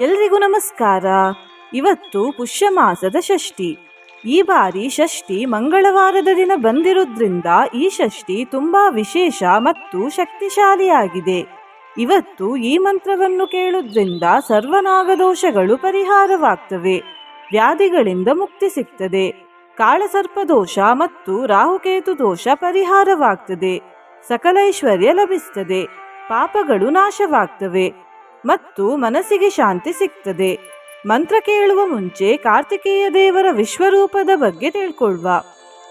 ಎಲ್ರಿಗೂ ನಮಸ್ಕಾರ. ಇವತ್ತು ಪುಷ್ಯ ಮಾಸದ ಷಷ್ಠಿ. ಈ ಬಾರಿ ಷಷ್ಠಿ ಮಂಗಳವಾರದ ದಿನ ಬಂದಿರೋದ್ರಿಂದ ಈ ಷಷ್ಠಿ ತುಂಬಾ ವಿಶೇಷ ಮತ್ತು ಶಕ್ತಿಶಾಲಿಯಾಗಿದೆ. ಇವತ್ತು ಈ ಮಂತ್ರವನ್ನು ಕೇಳುವುದ್ರಿಂದ ಸರ್ವನಾಗದೋಷಗಳು ಪರಿಹಾರವಾಗ್ತವೆ. ವ್ಯಾಧಿಗಳಿಂದ ಮುಕ್ತಿ ಸಿಗ್ತದೆ. ಕಾಳಸರ್ಪ ದೋಷ ಮತ್ತು ರಾಹುಕೇತು ದೋಷ ಪರಿಹಾರವಾಗ್ತದೆ. ಸಕಲೈಶ್ವರ್ಯ ಲಭಿಸ್ತದೆ. ಪಾಪಗಳು ನಾಶವಾಗ್ತವೆ. ಮತ್ತು ಮನಸ್ಸಿಗೆ ಶಾಂತಿ ಸಿಗ್ತದೆ. ಮಂತ್ರ ಕೇಳುವ ಮುಂಚೆ ಕಾರ್ತಿಕೇಯ ದೇವರ ವಿಶ್ವರೂಪದ ಬಗ್ಗೆ ತಿಳ್ಕೊಳ್ವ.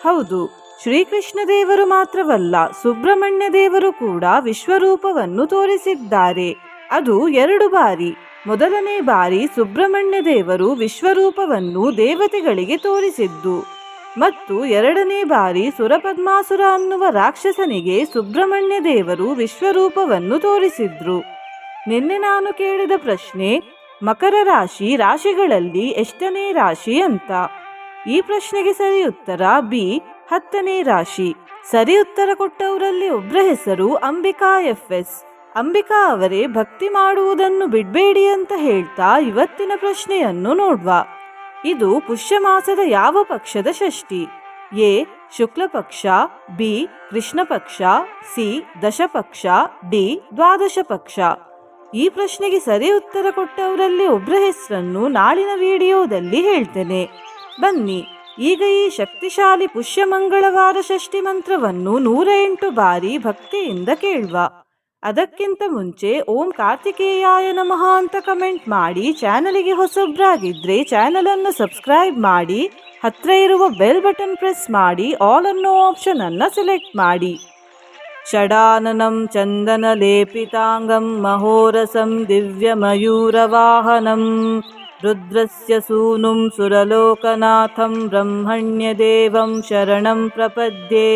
ಹೌದು, ಶ್ರೀಕೃಷ್ಣ ದೇವರು ಮಾತ್ರವಲ್ಲ, ಸುಬ್ರಹ್ಮಣ್ಯ ದೇವರು ಕೂಡ ವಿಶ್ವರೂಪವನ್ನು ತೋರಿಸಿದ್ದಾರೆ. ಅದು ಎರಡು ಬಾರಿ. ಮೊದಲನೇ ಬಾರಿ ಸುಬ್ರಹ್ಮಣ್ಯ ದೇವರು ವಿಶ್ವರೂಪವನ್ನು ದೇವತೆಗಳಿಗೆ ತೋರಿಸಿದ್ದು. ಮತ್ತು ಎರಡನೇ ಬಾರಿ ಸುರಪದ್ಮಾಸುರ ಅನ್ನುವ ರಾಕ್ಷಸನಿಗೆ ಸುಬ್ರಹ್ಮಣ್ಯ ದೇವರು ವಿಶ್ವರೂಪವನ್ನು ತೋರಿಸಿದ್ರು. ನಿನ್ನೆ ನಾನು ಕೇಳಿದ ಪ್ರಶ್ನೆ, ಮಕರ ರಾಶಿ ರಾಶಿಗಳಲ್ಲಿ ಎಷ್ಟನೇ ರಾಶಿ ಅಂತ. ಈ ಪ್ರಶ್ನೆಗೆ ಸರಿ ಉತ್ತರ ಬಿ, ಹತ್ತನೇ ರಾಶಿ. ಸರಿ ಉತ್ತರ ಕೊಟ್ಟವರಲ್ಲಿ ಒಬ್ಬರ ಹೆಸರು ಅಂಬಿಕಾ ಎಫ್ ಎಸ್. ಅಂಬಿಕಾ ಅವರೇ ಭಕ್ತಿ ಮಾಡುವುದನ್ನು ಬಿಡಬೇಡಿ ಅಂತ ಹೇಳ್ತಾ ಇವತ್ತಿನ ಪ್ರಶ್ನೆಯನ್ನು ನೋಡ್ವಾ. ಇದು ಪುಷ್ಯ ಮಾಸದ ಯಾವ ಪಕ್ಷದ ಷಷ್ಠಿ? ಎ, ಶುಕ್ಲ ಪಕ್ಷ, ಬಿ, ಕೃಷ್ಣ ಪಕ್ಷ, ಸಿ ದಶಪಕ್ಷ ಡಿ, ದ್ವಾದಶ ಪಕ್ಷ. ಈ ಪ್ರಶ್ನೆಗೆ ಸರಿ ಉತ್ತರ ಕೊಟ್ಟವರಲ್ಲಿ ಒಬ್ಬರ ಹೆಸರನ್ನು ನಾಳಿನ ವಿಡಿಯೋದಲ್ಲಿ ಹೇಳ್ತೇನೆ. ಬನ್ನಿ, ಈಗ ಈ ಶಕ್ತಿಶಾಲಿ ಪುಷ್ಯ ಮಂಗಳವಾರ ಷಷ್ಠಿ ಮಂತ್ರವನ್ನು ನೂರ ಎಂಟು ಬಾರಿ ಭಕ್ತಿಯಿಂದ ಕೇಳುವ. ಅದಕ್ಕಿಂತ ಮುಂಚೆ ಓಂ ಕಾರ್ತಿಕೇಯಾಯ ನಮಃ ಅಂತ ಕಮೆಂಟ್ ಮಾಡಿ ಚಾನಲಿಗೆ ಹೊಸಬ್ರಾಗಿದ್ರೆ ಚಾನಲನ್ನು ಸಬ್ಸ್ಕ್ರೈಬ್ ಮಾಡಿ ಹತ್ತಿರ ಇರುವ ಬೆಲ್ ಬಟನ್ ಪ್ರೆಸ್ ಮಾಡಿ, ಆಲ್ ಅನ್ನೋ ಆಪ್ಷನ್ ಅನ್ನು ಸೆಲೆಕ್ಟ್ ಮಾಡಿ. षडाननं चन्दनलेपिताङ्गं महोरसं दिव्यमयूरवाहनं रुद्रस्य सूनुं सुरलोकनाथं ब्रह्मण्यदेवं शरणं प्रपद्ये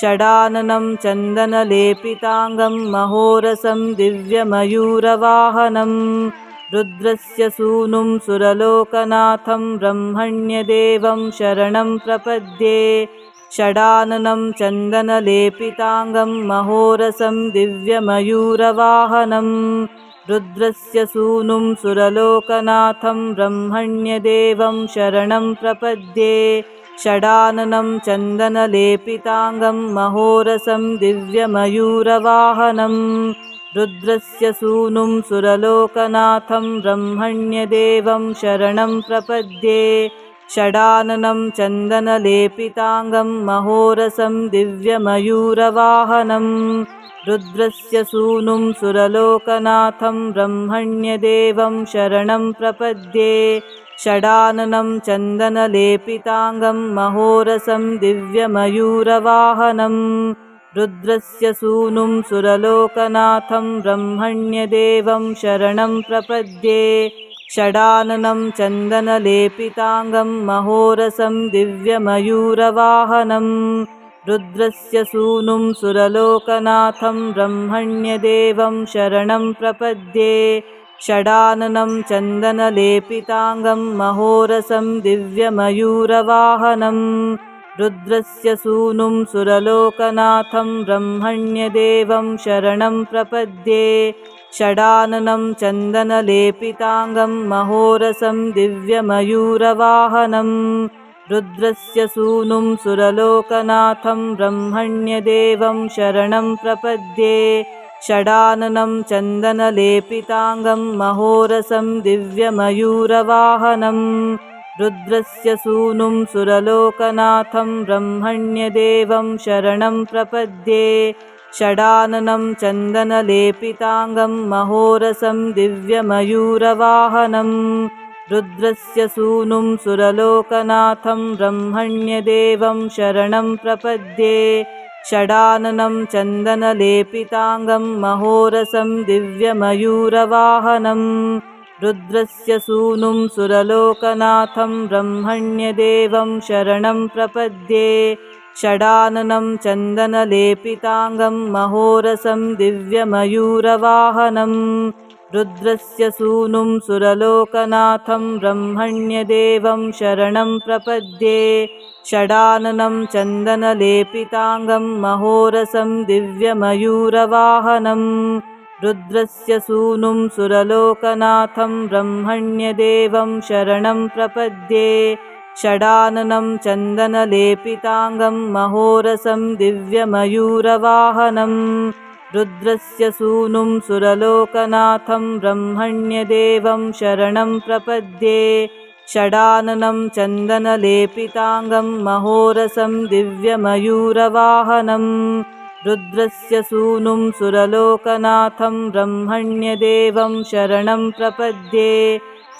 षडाननं चन्दनलेपिताङ्गं महोरसं दिव्यमयूरवाहनं रुद्रस्य सूनुं सुरलोकनाथं ब्रह्मण्यदेवं शरणं प्रपद्ये षडाननं चन्दनलेपिताङ्गं महोरसं दिव्यमयूरवाहनं रुद्रस्य सूनुं सुरलोकनाथं ब्रह्मण्यदेवं शरणं प्रपद्ये षडाननं चन्दनलेपिताङ्गं महोरसं दिव्यमयूरवाहनं रुद्रस्य सूनुं सुरलोकनाथं ब्रह्मण्यदेवं शरणं प्रपद्ये षडाननं चन्दनलेपिताङ्गं महोरसं दिव्यमयूरवाहनं रुद्रस्य सूनुं सुरलोकनाथं ब्रह्मण्यदेवं शरणं प्रपद्ये षडाननं चन्दनलेपिताङ्गं महोरसं दिव्यमयूरवाहनं रुद्रस्य सूनुं सुरलोकनाथं ब्रह्मण्यदेवं शरणं प्रपद्ये षडाननं चन्दनलेपिताङ्गं महोरसं दिव्यमयूरवाहनं रुद्रस्य सूनुं सुरलोकनाथं ब्रह्मण्यदेवं शरणं प्रपद्ये षडाननं चन्दनलेपिताङ्गं महोरसं दिव्यमयूरवाहनं रुद्रस्य सूनुं सुरलोकनाथं ब्रह्मण्यदेवं शरणं प्रपद्ये षडाननं चन्दनलेपिताङ्गं महोरसं दिव्यमयूरवाहनं रुद्रस्य सूनुं सुरलोकनाथं ब्रह्मण्यदेवं शरणं प्रपद्ये षडाननं चन्दनलेपिताङ्गं महोरसं दिव्यमयूरवाहनं रुद्रस्य सूनुं सुरलोकनाथं ब्रह्मण्यदेवं शरणं प्रपद्ये षडाननं चन्दनलेपिताङ्गं महोरसं दिव्यमयूरवाहनं रुद्रस्य सूनुं सुरलोकनाथं ब्रह्मण्यदेवं शरणं प्रपद्ये षडाननं चन्दनलेपिताङ्गं महोरसं दिव्यमयूरवाहनं रुद्रस्य सूनुं सुरलोकनाथं ब्रह्मण्यदेवं शरणं प्रपद्ये षडाननं चन्दनलेपिताङ्गं महोरसं दिव्यमयूरवाहनं रुद्रस्य सूनुं सुरलोकनाथं ब्रह्मण्यदेवं शरणं प्रपद्ये षडाननं चन्दनलेपिताङ्गं महोरसं दिव्यमयूरवाहनं रुद्रस्य सूनुं सुरलोकनाथं ब्रह्मण्यदेवं शरणं प्रपद्ये षडाननं चन्दनलेपिताङ्गं महोरसं दिव्यमयूरवाहनम् रुद्रस्य सूनुं सुरलोकनाथं ब्रह्मण्यदेवं शरणं प्रपद्ये षडाननं चन्दनलेपिताङ्गं महोरसं दिव्यमयूरवाहनम् रुद्रस्य सूनुं सुरलोकनाथं ब्रह्मण्यदेवं शरणं प्रपद्ये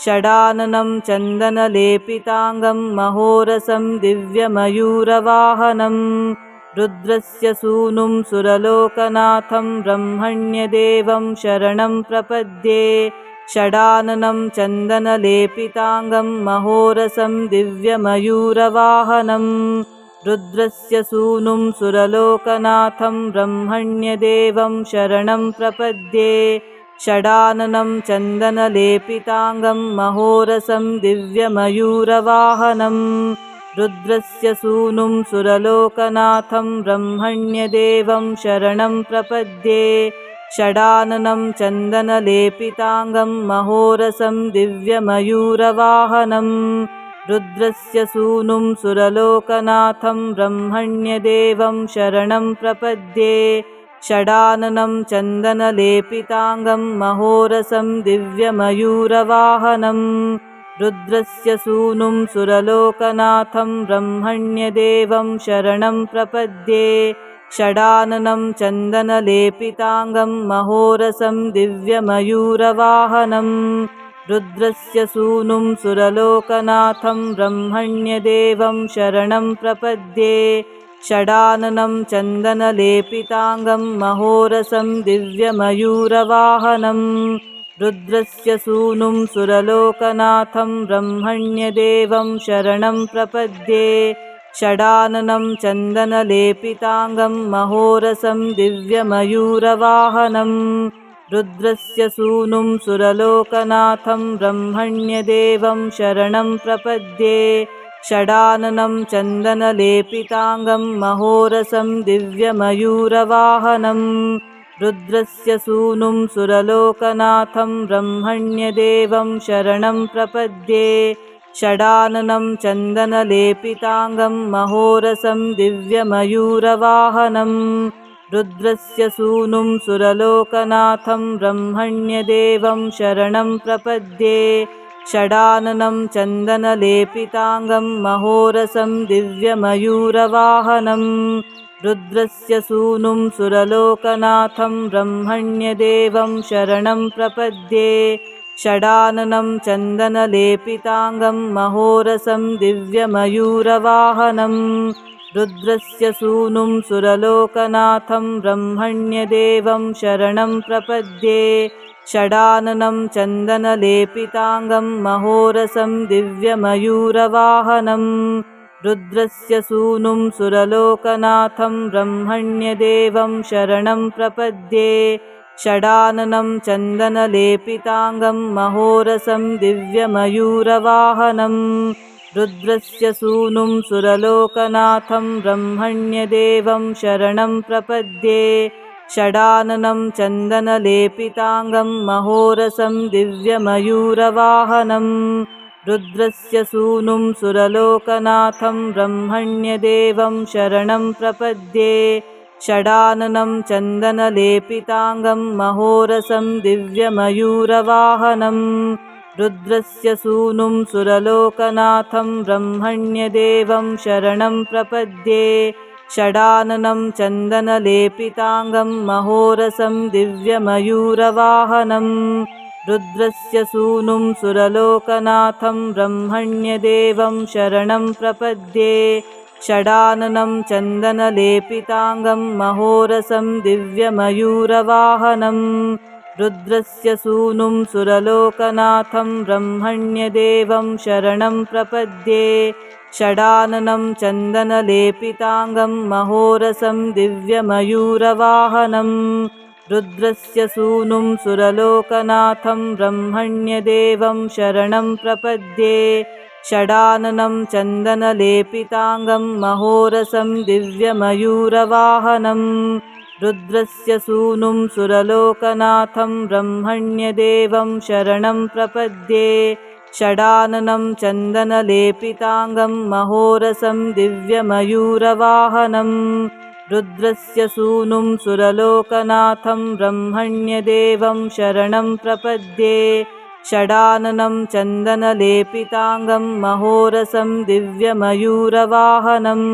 षडाननं चन्दनलेपिताङ्गं महोरसं दिव्यमयूरवाहनम् रुद्रस्य सूनुं सुरलोकनाथं ब्रह्मण्यदेवं शरणं प्रपद्ये षडाननं चन्दनलेपिताङ्गं महोरसं दिव्यमयूरवाहनम् रुद्रस्य सूनुं सुरलोकनाथं ब्रह्मण्यदेवं शरणं प्रपद्ये षडाननं चन्दनलेपिताङ्गं महोरसं दिव्यमयूरवाहनम् रुद्रस्य सूनुं सुरलोकनाथं ब्रह्मण्यदेवं शरणं प्रपद्ये षडाननं चन्दनलेपिताङ्गं महोरसं दिव्यमयूरवाहनम् रुद्रस्य सूनुं सुरलोकनाथं ब्रह्मण्यदेवं शरणं प्रपद्ये षडाननं चन्दनलेपिताङ्गं महोरसं दिव्यमयूरवाहनम् रुद्रस्य सूनुं सुरलोकनाथं ब्रह्मण्यदेवं शरणं प्रपद्ये षडाननं चन्दनलेपिताङ्गं महोरसं दिव्यमयूरवाहनम् रुद्रस्य सूनुं सुरलोकनाथं ब्रह्मण्यदेवं शरणं प्रपद्ये षडाननं चन्दनलेपिताङ्गं महोरसं दिव्यमयूरवाहनम् रुद्रस्य सूनुं सुरलोकनाथं ब्रह्मण्यदेवं शरणं प्रपद्ये षडाननं चन्दनलेपिताङ्गं महोरसं दिव्यमयूरवाहनम् रुद्रस्य सूनुं सुरलोकनाथं ब्रह्मण्यदेवं शरणं प्रपद्ये षडाननं चन्दनलेपिताङ्गं महोरसं दिव्यमयूरवाहनम् रुद्रस्य सूनुं सुरलोकनाथं ब्रह्मण्यदेवं शरणं प्रपद्ये षडाननं चन्दनलेपिताङ्गं महोरसं दिव्यमयूरवाहनम् रुद्रस्य सूनुं सुरलोकनाथं ब्रह्मण्यदेवं शरणं प्रपद्ये षडाननं चन्दनलेपिताङ्गं महोरसं दिव्यमयूरवाहनम् रुद्रस्य सूनुं सुरलोकनाथं ब्रह्मण्यदेवं शरणं प्रपद्ये षडाननं चन्दनलेपिताङ्गं महोरसं दिव्यमयूरवाहनम् रुद्रस्य सूनुं सुरलोकनाथं ब्रह्मण्यदेवं शरणं प्रपद्ये षडाननं चन्दनलेपिताङ्गं महोरसं दिव्यमयूरवाहनम् रुद्रस्य सूनुं सुरलोकनाथं ब्रह्मण्यदेवं शरणं प्रपद्ये षडाननं चन्दनलेपिताङ्गं महोरसं दिव्यमयूरवाहनम् रुद्रस्य सूनुं सुरलोकनाथं ब्रह्मण्यदेवं शरणं प्रपद्ये षडाननं चन्दनलेपिताङ्गं महोरसं दिव्यमयूरवाहनम् रुद्रस्य सूनुं सुरलोकनाथं ब्रह्मण्यदेवं शरणं प्रपद्ये षडाननं चन्दनलेपिताङ्गं महोरसं दिव्यमयूरवाहनम् रुद्रस्य सूनुं सुरलोकनाथं ब्रह्मण्यदेवं शरणं प्रपद्ये षडाननं चन्दनलेपिताङ्गं महोरसं दिव्यमयूरवाहनम् रुद्रस्य सूनुं सुरलोकनाथं ब्रह्मण्यदेवं शरणं प्रपद्ये षडाननं चन्दनलेपिताङ्गं महोरसं दिव्यमयूरवाहनम् रुद्रस्य सूनुं सुरलोकनाथं ब्रह्मण्यदेवं शरणं प्रपद्ये षडाननं चन्दनलेपिताङ्गं महोरसं दिव्यमयूरवाहनम् रुद्रस्य सूनुं सुरलोकनाथं ब्रह्मण्यदेवं शरणं प्रपद्ये षडाननं चन्दनलेपिताङ्गं महोरसं दिव्यमयूरवाहनम् रुद्रस्य सूनुं सुरलोकनाथं ब्रह्मण्यदेवं शरणं प्रपद्ये षडाननं चन्दनलेपिताङ्गं महोरसं दिव्यमयूरवाहनम् रुद्रस्य सूनुं सुरलोकनाथं ब्रह्मण्यदेवं शरणं प्रपद्ये षडाननं चन्दनलेपिताङ्गं महोरसं दिव्यमयूरवाहनम्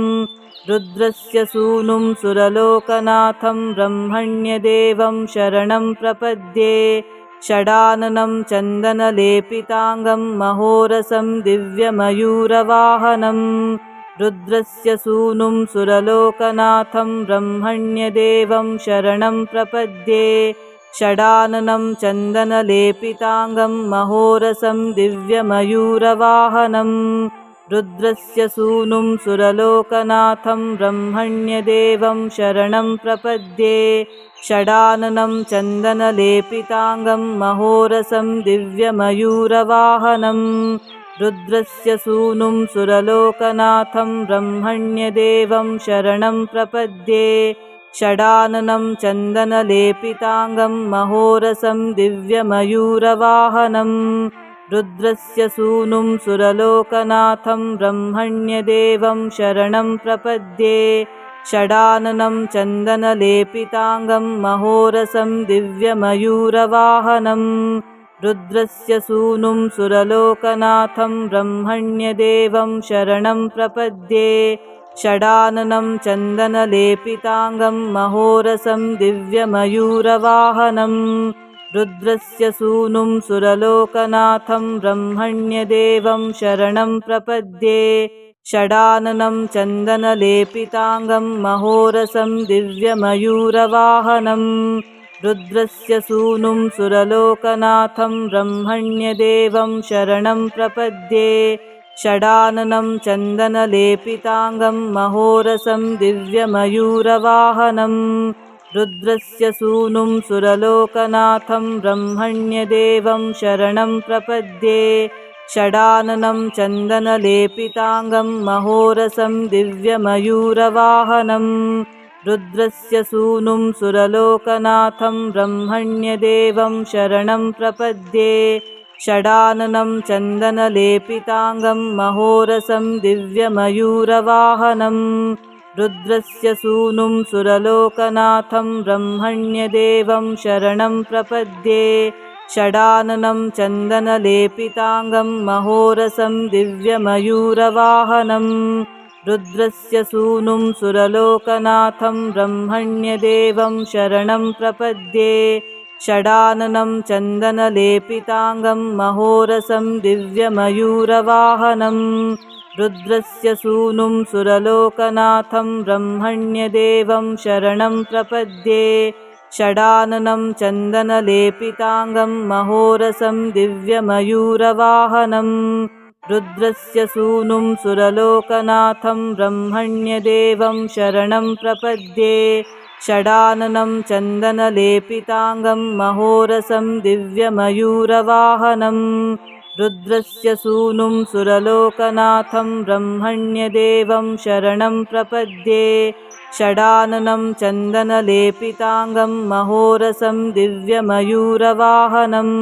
रुद्रस्य सूनुं सुरलोकनाथं ब्रह्मण्यदेवं शरणं प्रपद्ये षडाननं चन्दनलेपिताङ्गं महोरसं दिव्यमयूरवाहनम् रुद्रस्य सूनुं सुरलोकनाथं ब्रह्मण्यदेवं शरणं प्रपद्ये षडाननं चन्दनलेपिताङ्गं महोरसं दिव्यमयूरवाहनम् रुद्रस्य सूनुं सुरलोकनाथं ब्रह्मण्यदेवं शरणं प्रपद्ये षडाननं चन्दनलेपिताङ्गं महोरसं दिव्यमयूरवाहनम् रुद्रस्य सूनुं सुरलोकनाथं ब्रह्मण्यदेवं शरणं प्रपद्ये षडाननं चन्दनलेपिताङ्गं महोरसं दिव्यमयूरवाहनम् रुद्रस्य सूनुं सुरलोकनाथं ब्रह्मण्यदेवं शरणं प्रपद्ये षडाननं चन्दनलेपिताङ्गं महोरसं दिव्यमयूरवाहनम् रुद्रस्य सूनुं सुरलोकनाथं ब्रह्मण्यदेवं शरणं प्रपद्ये षडाननं चन्दनलेपिताङ्गं महोरसं दिव्यमयूरवाहनम् रुद्रस्य सूनुं सुरलोकनाथं ब्रह्मण्यदेवं शरणं प्रपद्ये। षडाननं चन्दनलेपिताङ्गं महोरसं दिव्यमयूरवाहनम् रुद्रस्य सूनुं सुरलोकनाथं ब्रह्मण्यदेवं शरणं प्रपद्ये। षडाननं चन्दनलेपिताङ्गं महोरसं दिव्यमयूरवाहनम् रुद्रस्य सूनुं सुरलोकनाथं ब्रह्मण्यदेवं शरणं प्रपद्ये षडाननं चन्दनलेपिताङ्गं महोरसं दिव्यमयूरवाहनम् रुद्रस्य सूनुं सुरलोकनाथं ब्रह्मण्यदेवं शरणं प्रपद्ये षडाननं चन्दनलेपिताङ्गं महोरसं दिव्यमयूरवाहनम् रुद्रस्य सूनुं सुरलोकनाथं ब्रह्मण्यदेवं शरणं प्रपद्ये षडाननं चन्दनलेपिताङ्गं महोरसं दिव्यमयूरवाहनम् रुद्रस्य सूनुं सुरलोकनाथं ब्रह्मण्यदेवं शरणं प्रपद्ये षडाननं चन्दनलेपिताङ्गं महोरसं दिव्यमयूरवाहनम् रुद्रस्य सूनुं सुरलोकनाथं ब्रह्मण्यदेवं शरणं प्रपद्ये षडाननं चन्दनलेपिताङ्गं महोरसं दिव्यमयूरवाहनम् रुद्रस्य सूनुं सुरलोकनाथं ब्रह्मण्यदेवं शरणं प्रपद्ये षडाननं चन्दनलेपिताङ्गं महोरसं दिव्यमयूरवाहनम् रुद्रस्य सूनुं सुरलोकनाथं ब्रह्मण्यदेवं शरणं प्रपद्ये षडाननं चन्दनलेपिताङ्गं महोरसं दिव्यमयूरवाहनम्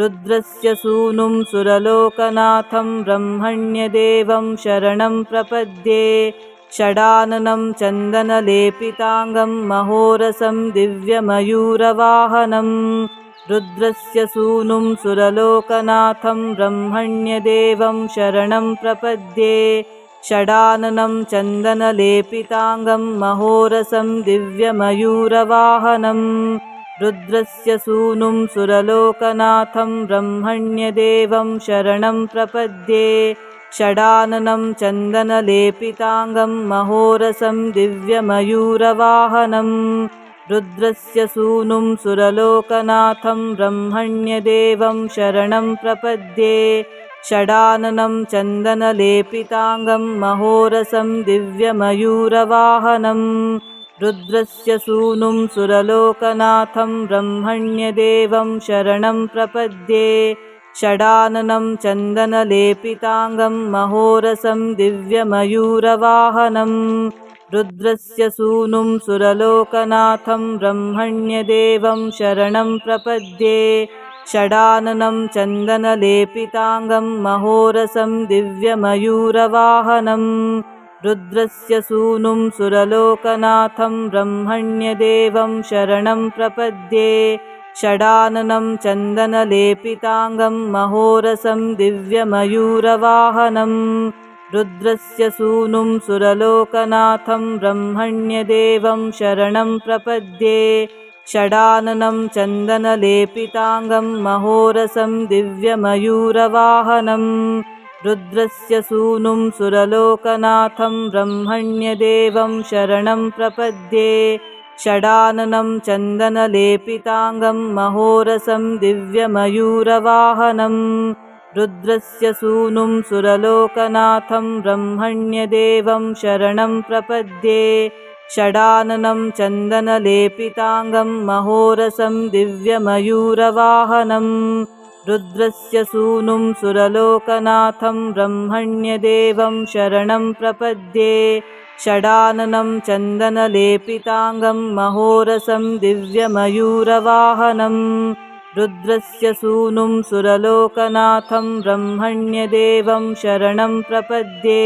रुद्रस्य सूनुं सुरलोकनाथं ब्रह्मण्यदेवं शरणं प्रपद्ये षडाननं चन्दनलेपिताङ्गं महोरसं दिव्यमयूरवाहनम् रुद्रस्य सूनुं सुरलोकनाथं ब्रह्मण्यदेवं शरणं प्रपद्ये षडाननं चन्दनलेपिताङ्गं महोरसं दिव्यमयूरवाहनम् रुद्रस्य सूनुं सुरलोकनाथं ब्रह्मण्यदेवं शरणं प्रपद्ये षडाननं चन्दनलेपिताङ्गं महोरसं दिव्यमयूरवाहनम् रुद्रस्य सूनुं सुरलोकनाथं ब्रह्मण्यदेवं शरणं प्रपद्ये षडाननं चन्दनलेपिताङ्गं महोरसं दिव्यमयूरवाहनम् रुद्रस्य सूनुं सुरलोकनाथं ब्रह्मण्यदेवं शरणं प्रपद्ये षडाननं चन्दनलेपिताङ्गं महोरसं दिव्यमयूरवाहनम् रुद्रस्य सूनुं सुरलोकनाथं ब्रह्मण्यदेवं शरणं प्रपद्ये षडाननं चन्दनलेपिताङ्गं महोरसं दिव्यमयूरवाहनम् रुद्रस्य सूनुं सुरलोकनाथं ब्रह्मण्यदेवं शरणं प्रपद्ये षडाननं चन्दनलेपिताङ्गं महोरसं दिव्यमयूरवाहनम् रुद्रस्य सूनुं सुरलोकनाथं ब्रह्मण्यदेवं शरणं प्रपद्ये षडाननं चन्दनलेपिताङ्गं महोरसं दिव्यमयूरवाहनम् रुद्रस्य सूनुं सुरलोकनाथं ब्रह्मण्यदेवं शरणं प्रपद्ये षडाननं चन्दनलेपिताङ्गं महोरसं दिव्यमयूरवाहनम् रुद्रस्य सूनुं सुरलोकनाथं ब्रह्मण्यदेवं शरणं प्रपद्ये। षडाननं चन्दनलेपिताङ्गं महोरसं दिव्यमयूरवाहनम् रुद्रस्य सूनुं सुरलोकनाथं ब्रह्मण्यदेवं शरणं प्रपद्ये। षडाननं चन्दनलेपिताङ्गं महोरसं दिव्यमयूरवाहनम् रुद्रस्य सूनुं सुरलोकनाथं ब्रह्मण्यदेवं शरणं प्रपद्ये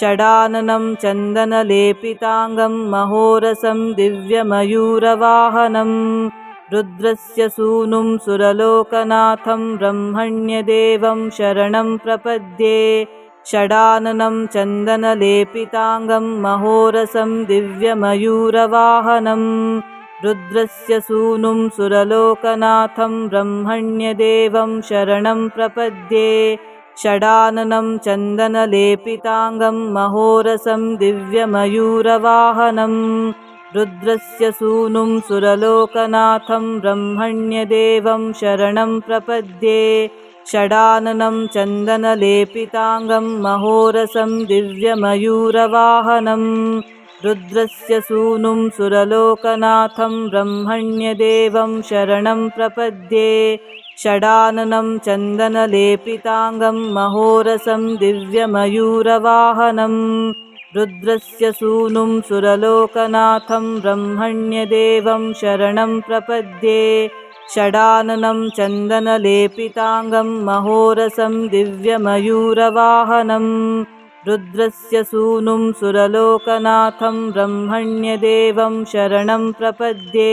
षडाननं चन्दनलेपिताङ्गं महोरसं दिव्यमयूरवाहनम् रुद्रस्य सूनुं सुरलोकनाथं ब्रह्मण्यदेवं शरणं प्रपद्ये षडाननं चन्दनलेपिताङ्गं महोरसं दिव्यमयूरवाहनम् रुद्रस्य सूनुं सुरलोकनाथं ब्रह्मण्यदेवं शरणं प्रपद्ये षडाननं चन्दनलेपिताङ्गं महोरसं दिव्यमयूरवाहनम् रुद्रस्य सूनुं सुरलोकनाथं ब्रह्मण्यदेवं शरणं प्रपद्ये षडाननं चन्दनलेपिताङ्गं महोरसं दिव्यमयूरवाहनम् रुद्रस्य सूनुं सुरलोकनाथं ब्रह्मण्यदेवं शरणं प्रपद्ये षडाननं चन्दनलेपिताङ्गं महोरसं दिव्यमयूरवाहनम् रुद्रस्य सूनुं सुरलोकनाथं ब्रह्मण्यदेवं शरणं प्रपद्ये षडाननं चन्दनलेपिताङ्गं महोरसं दिव्यमयूरवाहनम् रुद्रस्य सूनुं सुरलोकनाथं ब्रह्मण्यदेवं शरणं प्रपद्ये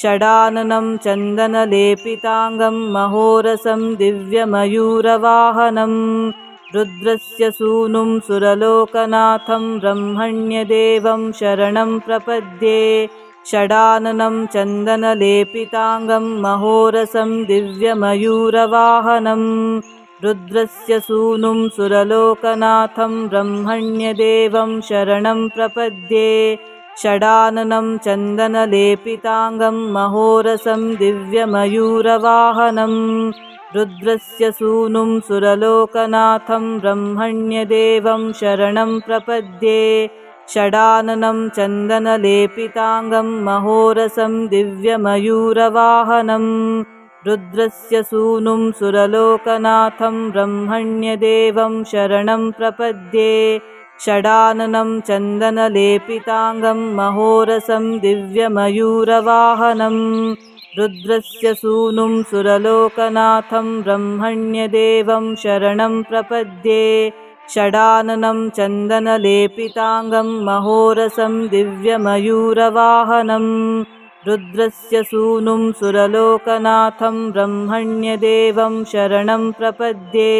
षडाननं चन्दनलेपिताङ्गं महोरसं दिव्यमयूरवाहनम् रुद्रस्य सूनुं सुरलोकनाथं ब्रह्मण्यदेवं शरणं प्रपद्ये षडाननं चन्दनलेपिताङ्गं महोरसं दिव्यमयूरवाहनम् रुद्रस्य सूनुं सुरलोकनाथं ब्रह्मण्यदेवं शरणं प्रपद्ये षडाननं चन्दनलेपिताङ्गं महोरसं दिव्यमयूरवाहनम् रुद्रस्य सूनुं सुरलोकनाथं ब्रह्मण्यदेवं शरणं प्रपद्ये षडाननं चन्दनलेपिताङ्गं महोरसं दिव्यमयूरवाहनम् रुद्रस्य सूनुं सुरलोकनाथं ब्रह्मण्यदेवं शरणं प्रपद्ये षडाननं चन्दनलेपिताङ्गं महोरसं दिव्यमयूरवाहनम् रुद्रस्य सूनुं सुरलोकनाथं ब्रह्मण्यदेवं शरणं प्रपद्ये षडाननं चन्दनलेपिताङ्गं महोरसं दिव्यमयूरवाहनम् रुद्रस्य सूनुं सुरलोकनाथं ब्रह्मण्यदेवं शरणं प्रपद्ये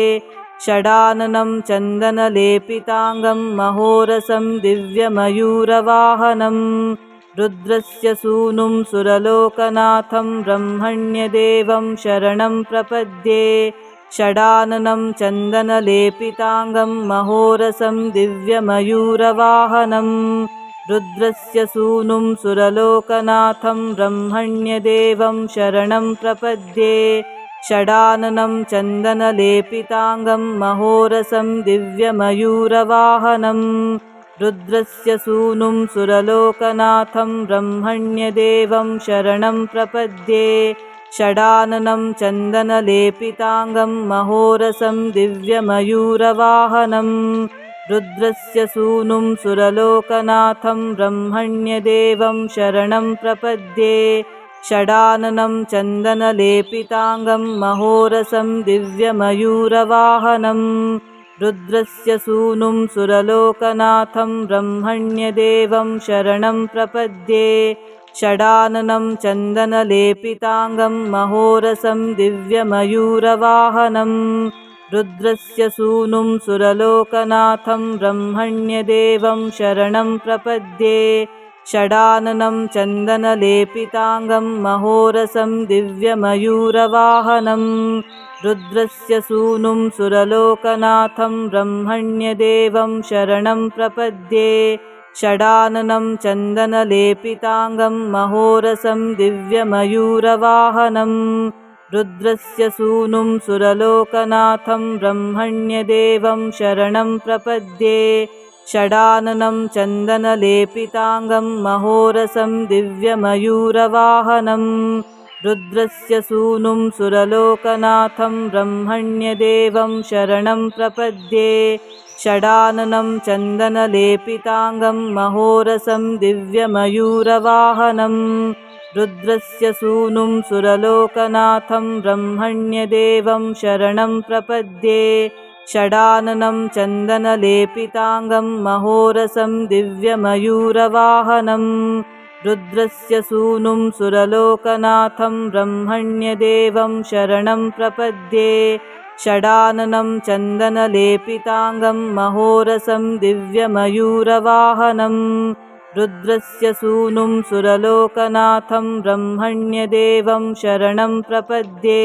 षडाननं चन्दनलेपिताङ्गं महोरसं दिव्यमयूरवाहनम् रुद्रस्य सूनुं सुरलोकनाथं ब्रह्मण्यदेवं शरणं प्रपद्ये षडाननं चन्दनलेपिताङ्गं महोरसं दिव्यमयूरवाहनम् रुद्रस्य सूनुं सुरलोकनाथं ब्रह्मण्यदेवं शरणं प्रपद्ये। षडाननं चन्दनलेपिताङ्गं महोरसं दिव्यमयूरवाहनम् रुद्रस्य सूनुं सुरलोकनाथं ब्रह्मण्यदेवं शरणं प्रपद्ये। षडाननं चन्दनलेपिताङ्गं महोरसं दिव्यमयूरवाहनम् रुद्रस्य सूनुं सुरलोकनाथं ब्रह्मण्यदेवं शरणं प्रपद्ये षडाननं चन्दनलेपिताङ्गं महोरसं दिव्यमयूरवाहनम् रुद्रस्य सूनुं सुरलोकनाथं ब्रह्मण्यदेवं शरणं प्रपद्ये षडाननं चन्दनलेपिताङ्गं महोरसं दिव्यमयूरवाहनम् रुद्रस्य सूनुं सुरलोकनाथं ब्रह्मण्यदेवं शरणं प्रपद्ये। षडाननं चन्दनलेपिताङ्गं महोरसं दिव्यमयूरवाहनम् रुद्रस्य सूनुं सुरलोकनाथं ब्रह्मण्यदेवं शरणं प्रपद्ये। षडाननं चन्दनलेपिताङ्गं महोरसं दिव्यमयूरवाहनम् रुद्रस्य सूनुं सुरलोकनाथं ब्रह्मण्यदेवं शरणं प्रपद्ये षडाननं चन्दनलेपिताङ्गं महोरसं दिव्यमयूरवाहनम् रुद्रस्य सूनुं सुरलोकनाथं ब्रह्मण्यदेवं शरणं प्रपद्ये षडाननं चन्दनलेपिताङ्गं महोरसं दिव्यमयूरवाहनम् रुद्रस्य सूनुं सुरलोकनाथं ब्रह्मण्यदेवं शरणं प्रपद्ये षडाननं चन्दनलेपिताङ्गं महोरसं दिव्यमयूरवाहनम् रुद्रस्य सूनुं सुरलोकनाथं ब्रह्मण्यदेवं शरणं प्रपद्ये षडाननं चन्दनलेपिताङ्गं महोरसं दिव्यमयूरवाहनम् रुद्रस्य सूनुं सुरलोकनाथं ब्रह्मण्यदेवं शरणं प्रपद्ये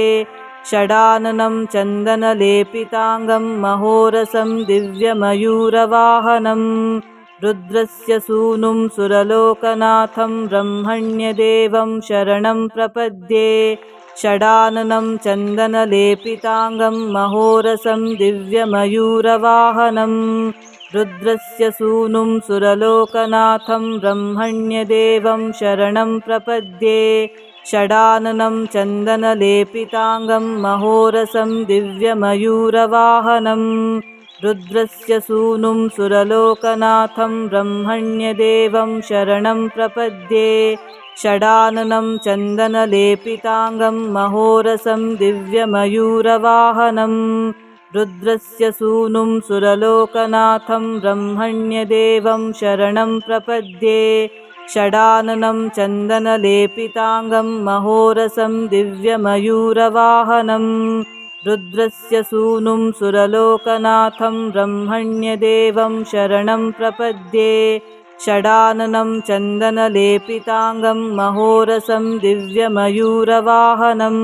षडाननं चन्दनलेपिताङ्गं महोरसं दिव्यमयूरवाहनम् रुद्रस्य सूनुं सुरलोकनाथं ब्रह्मण्यदेवं शरणं प्रपद्ये षडाननं चन्दनलेपिताङ्गं महोरसं दिव्यमयूरवाहनम् रुद्रस्य सूनुं सुरलोकनाथं ब्रह्मण्यदेवं शरणं प्रपद्ये षडाननं चन्दनलेपिताङ्गं महोरसं दिव्यमयूरवाहनम् रुद्रस्य सूनुं सुरलोकनाथं ब्रह्मण्यदेवं शरणं प्रपद्ये षडाननं चन्दनलेपिताङ्गं महोरसं दिव्यमयूरवाहनम् रुद्रस्य सूनुं सुरलोकनाथं ब्रह्मण्यदेवं शरणं प्रपद्ये षडाननं चन्दनलेपिताङ्गं महोरसं दिव्यमयूरवाहनम् रुद्रस्य सूनुं सुरलोकनाथं ब्रह्मण्यदेवं शरणं प्रपद्ये षडाननं चन्दनलेपिताङ्गं महोरसं दिव्यमयूरवाहनम्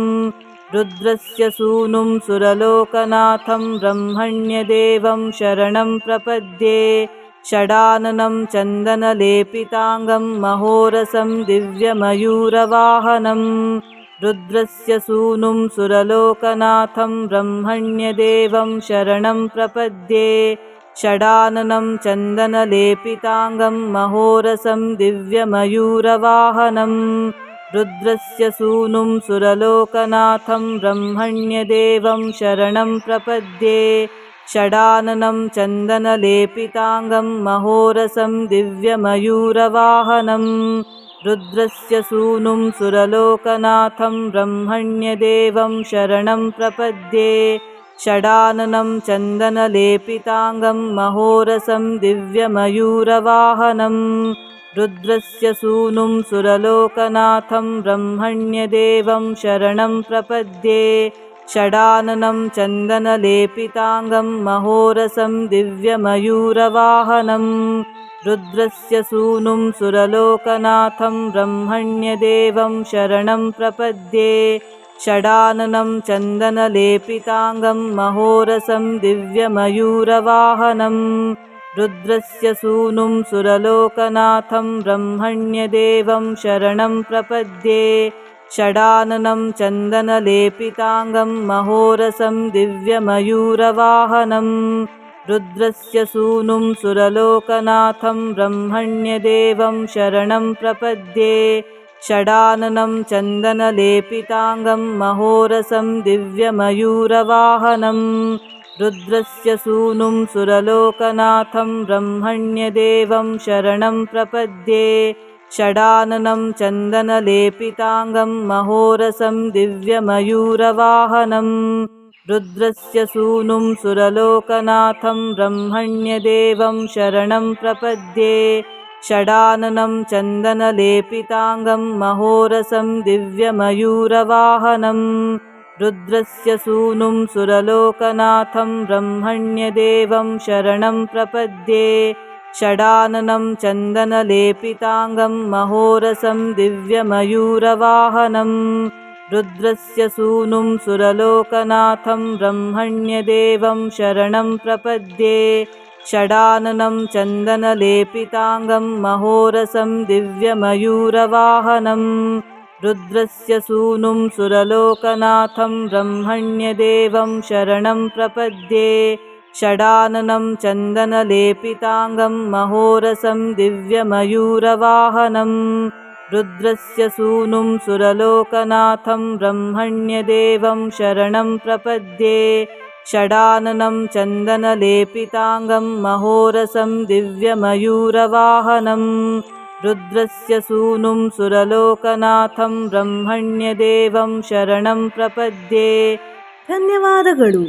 रुद्रस्य सूनुं सुरलोकनाथं ब्रह्मण्यदेवं शरणं प्रपद्ये षडाननं चन्दनलेपिताङ्गं महोरसं दिव्यमयूरवाहनम् रुद्रस्य सूनुं सुरलोकनाथं ब्रह्मण्यदेवं शरणं प्रपद्ये षडाननं चन्दनलेपिताङ्गं महोरसं दिव्यमयूरवाहनम् रुद्रस्य सूनुं सुरलोकनाथं ब्रह्मण्यदेवं शरणं प्रपद्ये षडाननं चन्दनलेपिताङ्गं महोरसं दिव्यमयूरवाहनम् रुद्रस्य सूनुं सुरलोकनाथं ब्रह्मण्यदेवं शरणं प्रपद्ये षडाननं चन्दनलेपिताङ्गं महोरसं दिव्यमयूरवाहनम् रुद्रस्य सूनुं सुरलोकनाथं ब्रह्मण्यदेवं शरणं प्रपद्ये षडाननं चन्दनलेपिताङ्गं महोरसं दिव्यमयूरवाहनम् रुद्रस्य सूनुं सुरलोकनाथं ब्रह्मण्यदेवं शरणं प्रपद्ये षडाननं चन्दनलेपिताङ्गं महोरसं दिव्यमयूरवाहनम् रुद्रस्य सूनुं सुरलोकनाथं ब्रह्मण्यदेवं शरणं प्रपद्ये षडाननं चन्दनलेपिताङ्गं महोरसं दिव्यमयूरवाहनम् रुद्रस्य सूनुं सुरलोकनाथं ब्रह्मण्यदेवं शरणं प्रपद्ये षडाननं चन्दनलेपिताङ्गं महोरसं दिव्यमयूरवाहनम् रुद्रस्य सूनुं सुरलोकनाथं ब्रह्मण्यदेवं शरणं प्रपद्ये षडाननं चन्दनलेपिताङ्गं महोरसं दिव्यमयूरवाहनम् रुद्रस्य सूनुं सुरलोकनाथं ब्रह्मण्यदेवं शरणं प्रपद्ये षडाननं चन्दनलेपिताङ्गं महोरसं दिव्यमयूरवाहनम् रुद्रस्य सूनुं सुरलोकनाथं ब्रह्मण्यदेवं शरणं प्रपद्ये षडाननं चन्दनलेपिताङ्गं महोरसं दिव्यमयूरवाहनम् रुद्रस्य सूनुं सुरलोकनाथं ब्रह्मण्यदेवं शरणं प्रपद्ये षडाननं चन्दनलेपिताङ्गं महोरसं दिव्यमयूरवाहनम् रुद्रस्य सूनुं सुरलोकनाथं ब्रह्मण्यदेवं शरणं प्रपद्ये षडाननं चन्दनलेपिताङ्गं महोरसं दिव्यमयूरवाहनम् रुद्रस्य सूनुं सुरलोकनाथं ब्रह्मण्यदेवं शरणं प्रपद्ये षडाननं चन्दनलेपिताङ्गं महोरसं दिव्यमयूरवाहनम् रुद्रस्य सूनुं सुरलोकनाथं ब्रह्मण्यदेवं शरणं प्रपद्ये ಧನ್ಯವಾದಗಳು